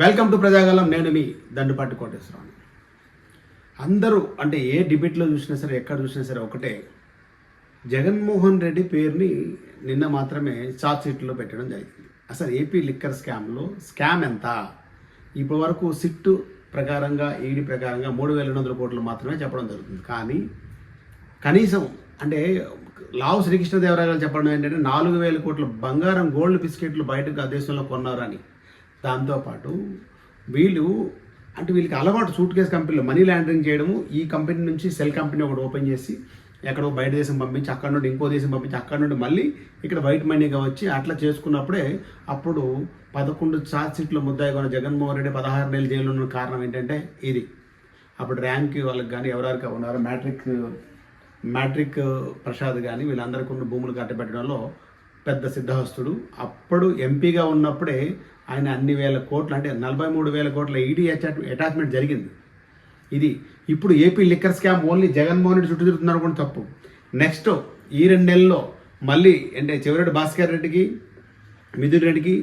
Welcome to Prajagalam నేను మీ దండుపాటి కోటేశ్వరరావు. అందరూ అంటే ఏ డిబేట్లో చూసినా సరే ఎక్కడ చూసినా సరే ఒకటే. జగన్మోహన్ రెడ్డి పేరుని నిన్న మాత్రమే చార్జ్ షీట్లో పెట్టడం జరిగింది. అసలు ఏపీ లిక్కర్ స్కామ్లో స్కామ్ ఎంత? ఇప్పటి వరకు సిట్టు ప్రకారంగా ఈడీ ప్రకారంగా మూడు వేల రెండు వందల కోట్లు మాత్రమే చెప్పడం జరుగుతుంది. కానీ కనీసం అంటే లావు శ్రీకృష్ణదేవరాయలు చెప్పడం ఏంటంటే నాలుగు వేల కోట్ల బంగారం గోల్డ్ బిస్కెట్లు బయటకు ఆ దేశంలో కొన్నారని. దాంతోపాటు వీళ్ళు అంటే వీళ్ళకి అలవాటు సూట్ కేసు కంపెనీలో మనీ లాండరింగ్ చేయడము ఈ కంపెనీ నుంచి సెల్ కంపెనీ ఒకటి ఓపెన్ చేసి ఎక్కడో బయట దేశం పంపించి అక్కడ నుండి ఇంకో దేశం పంపించి అక్కడ నుండి మళ్ళీ ఇక్కడ వైట్ మనీగా వచ్చి అట్లా చేసుకున్నప్పుడే అప్పుడు పదకొండు ఛార్జ్ సీట్లు ముద్దాయి కొన్న జగన్మోహన్ రెడ్డి పదహారు నెలలు జైలు ఉన్న కారణం ఏంటంటే ఇది. అప్పుడు ర్యాంక్ వాళ్ళకి కానీ ఎవరెవరికి ఉన్నారు మ్యాట్రిక్ మ్యాట్రిక్ ప్రసాద్ కానీ వీళ్ళందరికీ ఉన్న భూములు కట్టబెట్టడంలో పెద్ద సిద్ధహస్తుడు. అప్పుడు ఎంపీగా ఉన్నప్పుడే ఆయన అన్ని వేల కోట్లు అంటే నలభై మూడు వేల కోట్ల ఈడీ అటాచ్మెంట్ జరిగింది. ఇది ఇప్పుడు AP liquor scam only Jaganmohan Reddy చుట్టూ తిరుగుతున్నారు కూడా తప్పు. నెక్స్ట్ ఈ రెండు నెలల్లో మళ్ళీ అంటే చివరెడ్డి భాస్కర్ రెడ్డికి మిథున్ రెడ్డికి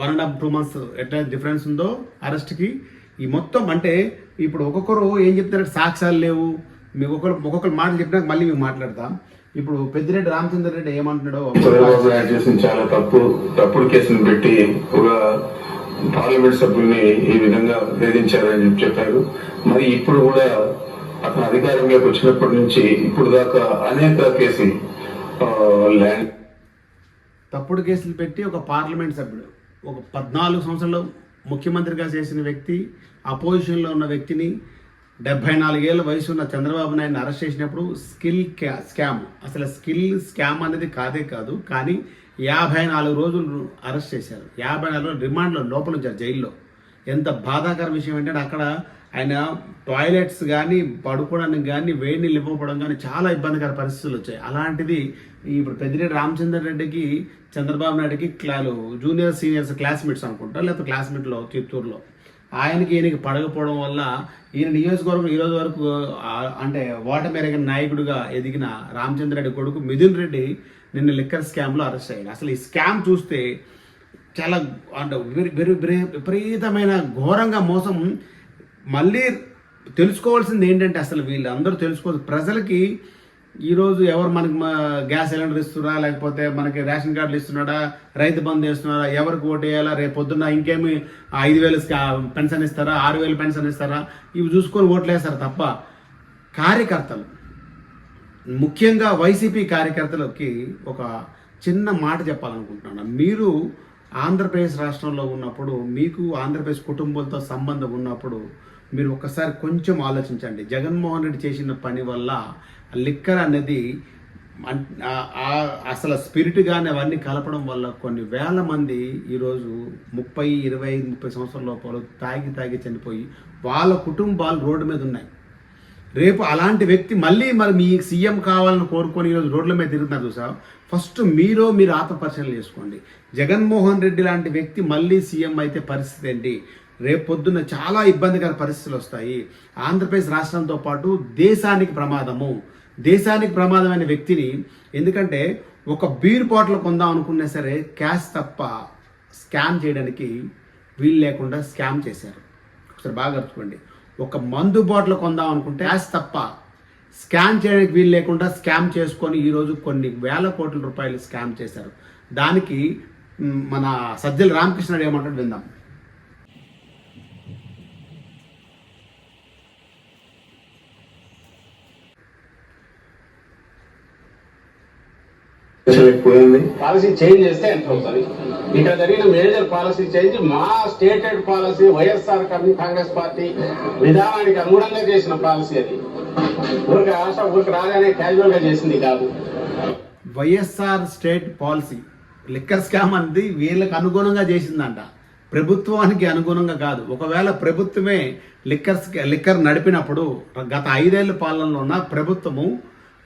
one and half two months ఎట్లా డిఫరెన్స్ ఉందో అరెస్ట్కి ఈ మొత్తం అంటే ఇప్పుడు ఒక్కొక్కరు ఏం చెప్తారంటే సాక్ష్యాలు లేవు. మీకు ఒక్కొక్కరు ఒక్కొక్కరు మాటలు చెప్పినాక మళ్ళీ మేము మాట్లాడతాం. ఇప్పుడు పెద్దిరెడ్డి రామచంద్ర రెడ్డి ఏమంటున్నాడో చాలా తప్పు తప్పుడు కేసును పెట్టి ఒక పార్లమెంట్ సభ్యుల్ని ఈ విధంగా వేధించారని చెప్పి చెప్పారు. మరి ఇప్పుడు కూడా అతను అధికారంలోకి వచ్చినప్పటి నుంచి ఇప్పుడు దాకా అనేక కేసు ల్యాండ్ తప్పుడు కేసులు పెట్టి ఒక పార్లమెంట్ సభ్యుడు ఒక పద్నాలుగు సంవత్సరాలు ముఖ్యమంత్రిగా చేసిన వ్యక్తి అపోజిషన్లో ఉన్న వ్యక్తిని డెబ్బై నాలుగేళ్ళ వయసు ఉన్న చంద్రబాబు నాయుడిని అరెస్ట్ చేసినప్పుడు స్కిల్ క్యా స్కామ్. అసలు స్కిల్ స్కామ్ అనేది కాదే కాదు కానీ యాభై నాలుగు రోజులు అరెస్ట్ చేశారు. యాభై నాలుగు రిమాండ్లో లోపల ఉంచారు జైల్లో. ఎంత బాధాకర విషయం ఏంటంటే అక్కడ ఆయన టాయిలెట్స్ కానీ పడుకోవడానికి కానీ వేడి నీళ్ళు ఇవ్వకపోవడం కానీ చాలా ఇబ్బందికర పరిస్థితులు వచ్చాయి. అలాంటిది ఇప్పుడు పెద్దిరెడ్డి రామచంద్ర రెడ్డికి చంద్రబాబు నాయుడుకి క్లాలు జూనియర్ సీనియర్స్ క్లాస్మేట్స్ అనుకుంటా లేకపోతే క్లాస్మేట్లో చిత్తూరులో. ఆయనకి ఈయనకి పడకపోవడం వల్ల ఈయన నియోజకవర్గం ఈరోజు వరకు అంటే ఓటమి నాయకుడిగా ఎదిగిన రామచంద్ర రెడ్డి కొడుకు మిథున్ రెడ్డి నిన్న లిక్కర్ స్కామ్లో అరెస్ట్ అయ్యాడు. అసలు ఈ స్కామ్ చూస్తే చాలా అంటే విపరీతమైన ఘోరంగా మోసం. మళ్ళీ తెలుసుకోవాల్సింది ఏంటంటే అసలు వీళ్ళందరూ తెలుసుకోవాలి ప్రజలకి ఈరోజు ఎవరు మనకి మా గ్యాస్ సిలిండర్ ఇస్తున్నారా లేకపోతే మనకి రేషన్ కార్డులు ఇస్తున్నాడా రైతు బంధు ఇస్తున్నారా ఎవరికి ఓటు వేయాలా రేపు పొద్దున్న ఇంకేమి ఐదు వేలు పెన్షన్ ఇస్తారా ఆరు వేలు పెన్షన్ ఇస్తారా ఇవి చూసుకొని ఓట్లు వేస్తారు తప్ప కార్యకర్తలు ముఖ్యంగా వైసీపీ కార్యకర్తలకి ఒక చిన్న మాట చెప్పాలనుకుంటున్నాను. మీరు ఆంధ్రప్రదేశ్ రాష్ట్రంలో ఉన్నప్పుడు మీకు ఆంధ్రప్రదేశ్ కుటుంబంతో సంబంధం ఉన్నప్పుడు మీరు ఒక్కసారి కొంచెం ఆలోచించండి. జగన్మోహన్ రెడ్డి చేసిన పని వల్ల లిక్కర్ అనేది అసలు స్పిరిట్ కానీ అవన్నీ కలపడం వల్ల కొన్ని వేల మంది ఈరోజు ముప్పై ఇరవై ఐదు ముప్పై సంవత్సరాల లోపల తాగి తాగి చనిపోయి వాళ్ళ కుటుంబాలు రోడ్డు మీద ఉన్నాయి. రేపు అలాంటి వ్యక్తి మళ్ళీ మరి మీ సీఎం కావాలని కోరుకొని ఈరోజు రోడ్ల మీద తిరుగుతున్నారు చూసా ఫస్ట్ మీరు మీరు ఆత్మపరిశీలన చేసుకోండి. జగన్మోహన్ రెడ్డి లాంటి వ్యక్తి మళ్ళీ సీఎం అయితే పరిస్థితి ఏంటి? రేపు పొద్దున్న చాలా ఇబ్బందికర పరిస్థితులు వస్తాయి. ఆంధ్రప్రదేశ్ రాష్ట్రంతో పాటు దేశానికి ప్రమాదము. దేశానికి ప్రమాదమైన వ్యక్తిని ఎందుకంటే ఒక బీర్ బాటిల్ కొందాం అనుకున్నా సరే క్యాష్ తప్ప స్కామ్ చేయడానికి వీలు లేకుండా స్కామ్ చేశారు. ఒకసారి బాగా గుర్తుకోండి ఒక మందు బాటిల్ కొందాం అనుకుంటే క్యాష్ తప్ప స్కామ్ చేయడానికి వీలు లేకుండా స్కామ్ చేసుకొని ఈరోజు కొన్ని వేల కోట్ల రూపాయలు స్కామ్ చేశారు. దానికి మన సజ్జల రామకృష్ణుడు ఏమంటాడు విందాం. పోయింది పాలసీ చేంజ్ చేస్తే ఎంత అవుతుంది? ఇక్కడ జరిగిన మేజర్ పాలసీ చేంజ్ మా stated policy YSR Congress party విధానానికి అనుగుణంగా చేసిన పాలసీ అది. ఊరికి రాష్ట్రం ఊరికి రాగానే క్యాజువల్గా చేసింది కాదు. YSR state policy liquor scam అనేది వీళ్ళకి అనుగుణంగా చేసిందంట. ప్రభుత్వానికి అనుగుణంగా కాదు. ఒకవేళ ప్రభుత్వమే లిక్కర్ లిక్కర్ నడిపినప్పుడు గత ఐదేళ్ళ పాలనలో ఉన్న ప్రభుత్వము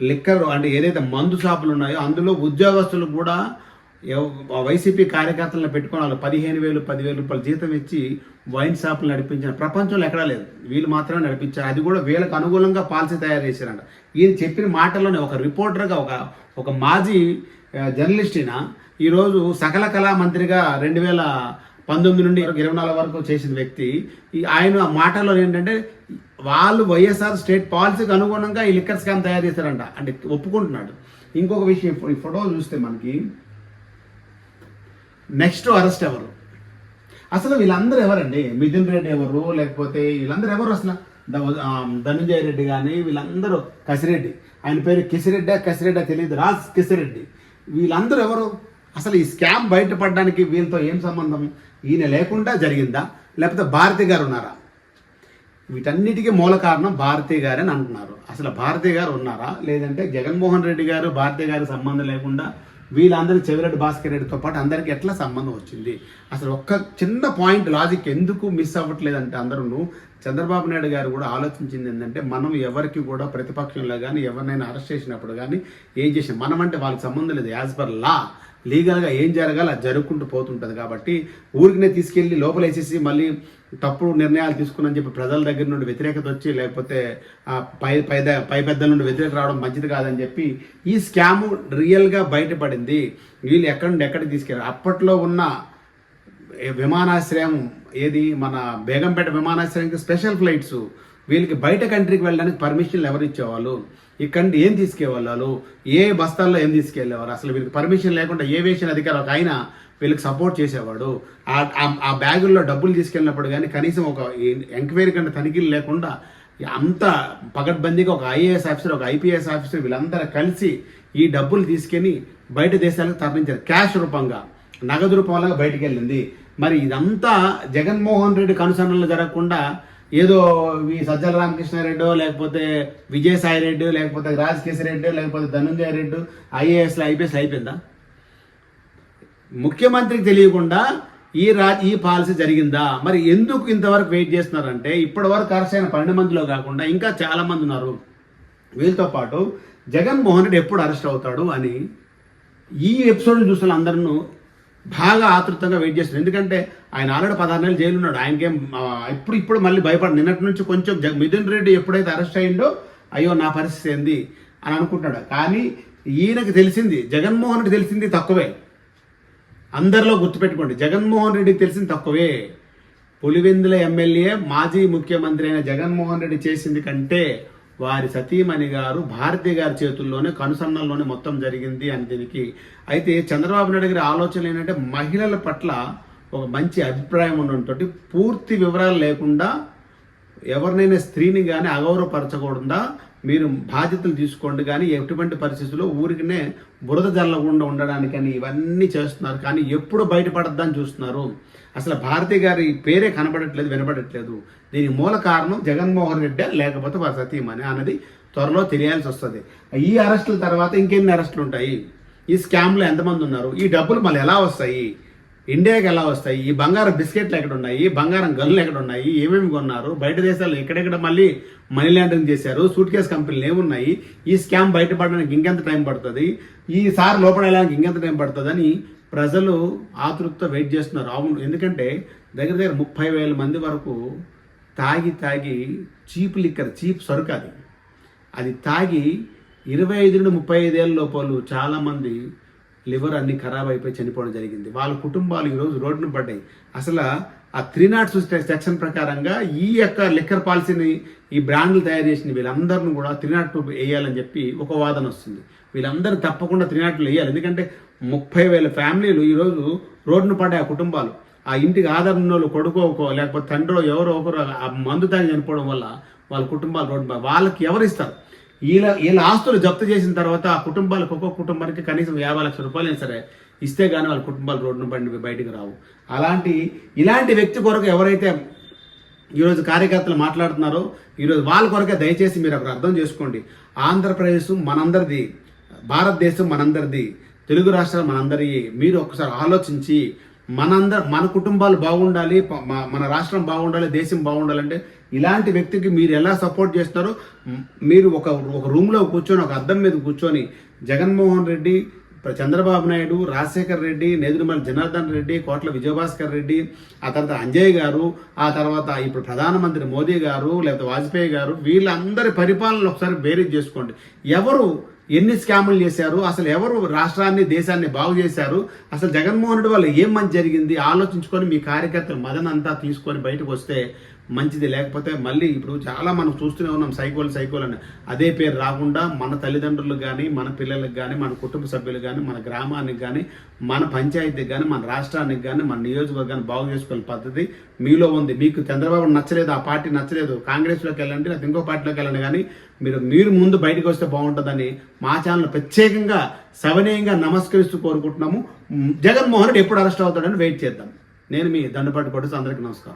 లిక్కర్ అంటే ఏదైతే మందు షాపులు ఉన్నాయో అందులో ఉద్యోగస్తులు కూడా వైసీపీ కార్యకర్తలను పెట్టుకొని వాళ్ళు పదిహేను వేలు పదివేలు రూపాయలు జీతం ఇచ్చి వైన్ షాపులు నడిపించిన ప్రపంచంలో ఎక్కడా లేదు. వీళ్ళు మాత్రమే నడిపించారు. అది కూడా వీళ్ళకు అనుగుణంగా పాలసీ తయారు చేశారంట. ఈయన చెప్పిన మాటల్లోనే ఒక రిపోర్టర్గా ఒక ఒక మాజీ ఆ, జర్నలిస్ట్ ఈరోజు సకల కళా మంత్రిగా రెండు వేల పంతొమ్మిది నుండి ఇరవై నాలుగు వరకు చేసిన వ్యక్తి ఆయన ఆ మాటలో ఏంటంటే వాళ్ళు వైఎస్ఆర్ స్టేట్ పాలసీకి అనుగుణంగా ఈ లిక్కర్ స్కామ్ తయారు చేశారంట. అంటే ఒప్పుకుంటున్నాడు. ఇంకొక విషయం ఈ ఫోటో చూస్తే మనకి నెక్స్ట్ అరెస్ట్ ఎవరు? అసలు వీళ్ళందరూ ఎవరండి? మిథున్ రెడ్డి ఎవరు? లేకపోతే వీళ్ళందరూ ఎవరు అసలు? ధనుంజయ రెడ్డి కానీ వీళ్ళందరూ కసిరెడ్డి. ఆయన పేరు కిసిరెడ్డా కసిరెడ్డా తెలియదు రాజ్ కిసిరెడ్డి. వీళ్ళందరూ ఎవరు? అసలు ఈ స్కామ్ బయటపడడానికి వీళ్ళతో ఏం సంబంధం? ఈయన లేకుండా జరిగిందా? లేకపోతే భారతి గారు ఉన్నారా? వీటన్నిటికీ మూల కారణం భారతి గారు అని అంటున్నారు. అసలు భారతి గారు ఉన్నారా? లేదంటే జగన్మోహన్ రెడ్డి గారు భారతి గారి సంబంధం లేకుండా వీళ్ళందరూ చెవిరెడ్డి భాస్కర్ రెడ్డితో పాటు అందరికి ఎట్లా సంబంధం వచ్చింది? అసలు ఒక్క చిన్న పాయింట్ లాజిక్ ఎందుకు మిస్ అవ్వట్లేదంటే అందరూ చంద్రబాబు నాయుడు గారు కూడా ఆలోచించింది ఏంటంటే మనం ఎవరికి కూడా ప్రతిపక్షంలో కానీ ఎవరినైనా అరెస్ట్ చేసినప్పుడు కానీ ఏం చేసాం మనం అంటే వాళ్ళకి సంబంధం లేదు. యాజ్ పర్ లా లీగల్గా ఏం జరగాలి అది జరుగుకుంటూ పోతుంటుంది కాబట్టి ఊరికినే తీసుకెళ్ళి లోపల వేసేసి మళ్ళీ తప్పుడు నిర్ణయాలు తీసుకున్నని చెప్పి ప్రజల దగ్గర నుండి వ్యతిరేకత వచ్చి లేకపోతే పై పై ద- పై పెద్దల నుండి వ్యతిరేక రావడం మంచిది కాదని చెప్పి ఈ స్కాము రియల్గా బయటపడింది. వీళ్ళు ఎక్కడి నుండి ఎక్కడికి తీసుకెళ్ళారు? అప్పట్లో ఉన్న విమానాశ్రయం ఏది? మన బేగంపేట విమానాశ్రయానికి స్పెషల్ ఫ్లైట్స్. వీళ్ళకి బయట కంట్రీకి వెళ్ళడానికి పర్మిషన్లు ఎవరు ఇచ్చేవాళ్ళు? ఇక్కడ ఏం తీసుకెళ్ళాలో? ఏ బస్తాల్లో ఏం తీసుకెళ్ళేవారు? అసలు వీళ్ళకి పర్మిషన్ లేకుండా ఏవియేషన్ అధికారి ఒక ఆయన వీళ్ళకి సపోర్ట్ చేసేవాడు. ఆ- ఆ- ఆ బ్యాగుల్లో డబ్బులు తీసుకెళ్ళినప్పుడు కానీ కనీసం ఒక ఎంక్వైరీ కంటే తనిఖీలు లేకుండా అంత పగడ్బందీగా ఒక ఐఏఎస్ ఆఫీసర్ ఒక ఐపీఎస్ ఆఫీసర్ వీళ్ళందరూ కలిసి ఈ డబ్బులు తీసుకెని బయట దేశాలకు తరలించారు. క్యాష్ రూపంగా. నగదు రూపంలో బయటికి వెళ్ళింది. మరి ఇదంతా జగన్మోహన్ రెడ్డి కనుసరణలు జరగకుండా ఏదో ఈ సజ్జల రామకృష్ణారెడ్డో లేకపోతే విజయసాయి రెడ్డి లేకపోతే రాజకేశ్వర రెడ్డి లేకపోతే ధనంజయ రెడ్డి ఐఏఎస్లో ఐపీఎస్ అయిపోయిందా? ముఖ్యమంత్రికి తెలియకుండా ఈ రా ఈ పాలసీ జరిగిందా? మరి ఎందుకు ఇంతవరకు వెయిట్ చేస్తున్నారంటే ఇప్పటి వరకు అరెస్ట్ అయిన పన్నెండు మందిలో కాకుండా ఇంకా చాలామంది ఉన్నారు. వీళ్ళతో పాటు జగన్మోహన్ రెడ్డి ఎప్పుడు అరెస్ట్ అవుతాడు అని ఈ ఎపిసోడ్ చూసిన అందరూ బాగా ఆతృతంగా వెయిట్ చేస్తున్నారు ఎందుకంటే ఆయన ఆల్రెడీ పదహారు నెలలు జైలు ఉన్నాడు ఆయనకేం ఇప్పుడు ఇప్పుడు మళ్ళీ భయపడ నిన్నటి నుంచి కొంచెం జగ- మిథున్ రెడ్డి ఎప్పుడైతే అరెస్ట్ అయిందో అయ్యో నా పరిస్థితి ఏంది అని అనుకుంటాడు కానీ ఈయనకు తెలిసింది జగన్మోహన్ రెడ్డి తెలిసింది తక్కువే. అందరిలో గుర్తుపెట్టుకోండి జగన్మోహన్ రెడ్డికి తెలిసింది తక్కువే. పులివెందుల ఎమ్మెల్యే మాజీ ముఖ్యమంత్రి అయిన జగన్మోహన్ రెడ్డి చేసింది కంటే వారి సతీమణి గారు భారతి గారి చేతుల్లోనే కనుసన్నల్లోనే మొత్తం జరిగింది అని దీనికి. అయితే చంద్రబాబు నాయుడు గారి ఆలోచన ఏంటంటే మహిళల పట్ల ఒక మంచి అభిప్రాయం ఉండడంతో పూర్తి వివరాలు లేకుండా ఎవరినైనా స్త్రీని కానీ అగౌరవపరచకూడదా? మీరు బాధ్యతలు తీసుకోండి కానీ ఎటువంటి పరిస్థితుల్లో ఊరికినే బురద జల్లకుండా ఉండడానికని ఇవన్నీ చేస్తున్నారు. కానీ ఎప్పుడు బయటపడద్దని చూస్తున్నారు. అసలు భారతి గారి పేరే కనబడట్లేదు వినబడట్లేదు. దీని మూల కారణం జగన్మోహన్ రెడ్డి లేకపోతే వారి సతీమణి అన్నది త్వరలో తెలియాల్సి వస్తుంది. ఈ అరెస్టుల తర్వాత ఇంకెన్ని అరెస్టులు ఉంటాయి ఈ స్కామ్లో ఎంతమంది ఉన్నారు? ఈ డబ్బులు మళ్ళీ ఎలా వస్తాయి? ఇండియాకి ఎలా వస్తాయి? ఈ బంగారం బిస్కెట్లు ఎక్కడ ఉన్నాయి? బంగారం గల్లు ఎక్కడ ఉన్నాయి? ఏమేమి కొన్నారు? బయట దేశాల్లో ఎక్కడెక్కడ మళ్ళీ మనీ లాండరింగ్ చేశారు? సూట్ కేస్ కంపెనీలు ఏమున్నాయి? ఈ స్కామ్ బయటపడడానికి ఇంకెంత టైం పడుతుంది? ఈసారి లోపల ఇంకెంత టైం పడుతుంది అని ప్రజలు ఆతృప్త వెయిట్ చేస్తున్నారు. అవును ఎందుకంటే దగ్గర దగ్గర ముప్పై వేల మంది వరకు తాగి తాగి చీప్ లిక్కర్ చీప్ సరుకు అది. అది తాగి ఇరవై ఐదు నుండి ముప్పై ఐదేళ్ళ లోపలు చాలామంది లివర్ అన్ని ఖరాబ్ అయిపోయి చనిపోవడం జరిగింది. వాళ్ళ కుటుంబాలు ఈరోజు రోడ్డును పడ్డాయి. అసలు ఆ త్రీ నాట్ సెక్షన్ ప్రకారంగా ఈ యొక్క లిక్కర్ పాలసీని ఈ బ్రాండ్లు తయారు చేసిన వీళ్ళందరిని కూడా త్రీ నాట్ టూ వేయాలని చెప్పి ఒక వాదన వస్తుంది. వీళ్ళందరూ తప్పకుండా త్రీ నాట్లు వేయాలి. ఎందుకంటే ముప్పై వేల ఫ్యామిలీలు ఈరోజు రోడ్డును పడ్డాయి ఆ కుటుంబాలు. ఆ ఇంటికి ఆధారం ఉన్న వాళ్ళు కొడుకోకో లేకపోతే తండ్రో ఎవరో ఒకరు ఆ మందు తాగి చనిపోవడం వల్ల వాళ్ళ కుటుంబాలు రోడ్డు వాళ్ళకి ఎవరు ఇస్తారు? వీళ్ళ వీళ్ళ ఆస్తులు జప్తు చేసిన తర్వాత ఆ కుటుంబాలకు ఒక్కొక్క కుటుంబానికి కనీసం యాభై లక్షల రూపాయలు అయినా సరే ఇస్తే కానీ వాళ్ళ కుటుంబాలు రోడ్డును పండి బయటకు రావు. అలాంటి ఇలాంటి వ్యక్తి కొరకు ఎవరైతే ఈరోజు కార్యకర్తలు మాట్లాడుతున్నారో ఈరోజు వాళ్ళ కొరకే దయచేసి మీరు అక్కడ అర్థం చేసుకోండి. ఆంధ్రప్రదేశ్ మనందరిది భారతదేశం మనందరిది తెలుగు రాష్ట్రాలు మనందరి మీరు ఒకసారి ఆలోచించి మనందర మన కుటుంబాలు బాగుండాలి మన రాష్ట్రం బాగుండాలి దేశం బాగుండాలంటే ఇలాంటి వ్యక్తికి మీరు ఎలా సపోర్ట్ చేస్తారో మీరు ఒక ఒక రూమ్లో కూర్చొని ఒక అద్దం మీద కూర్చొని జగన్మోహన్ రెడ్డి చంద్రబాబు నాయుడు రాజశేఖర్ రెడ్డి నేదురుమల్లి జనార్దన్ రెడ్డి కోట్ల విజయభాస్కర్ రెడ్డి ఆ తర్వాత అంజయ్ గారు ఆ తర్వాత ఇప్పుడు ప్రధానమంత్రి మోదీ గారు లేకపోతే వాజ్పేయి గారు వీళ్ళందరి పరిపాలన ఒకసారి బేరీజ్ చేసుకోండి. ఎవరు ఎన్ని స్కాములు చేశారు? అసలు ఎవరు రాష్ట్రాన్ని దేశాన్ని బాగు చేశారు? అసలు జగన్మోహన్ రెడ్డి వల్ల ఏం మంచి జరిగింది? ఆలోచించుకొని మీ కార్యకర్తలు మదనంతా తీసుకొని బయటకు వస్తే మంచిది. లేకపోతే మళ్ళీ ఇప్పుడు చాలా మనం చూస్తూనే ఉన్నాం సైకోలు సైకోలు అని. అదే పేరు రాకుండా మన తల్లిదండ్రులకు కానీ మన పిల్లలకు కానీ మన కుటుంబ సభ్యులకు కానీ మన గ్రామానికి కానీ మన పంచాయతీకి కానీ మన రాష్ట్రానికి కానీ మన నియోజకవర్గాన్ని బాగు చేసుకునే పద్ధతి మీలో ఉంది. మీకు చంద్రబాబు నచ్చలేదు ఆ పార్టీ నచ్చలేదు కాంగ్రెస్లోకి వెళ్ళండి లేకపోతే ఇంకో పార్టీలోకి వెళ్ళండి కానీ మీరు మీరు ముందు బయటకు వస్తే బాగుంటుందని మా ఛానల్ ప్రత్యేకంగా సవనీయంగా నమస్కరిస్తూ కోరుకుంటున్నాము. జగన్మోహన్ రెడ్డి ఎప్పుడు అరెస్ట్ అవుతాడని వెయిట్ చేద్దాం. నేను మీ దండపాటి కొట్టేసి అందరికీ నమస్కారం.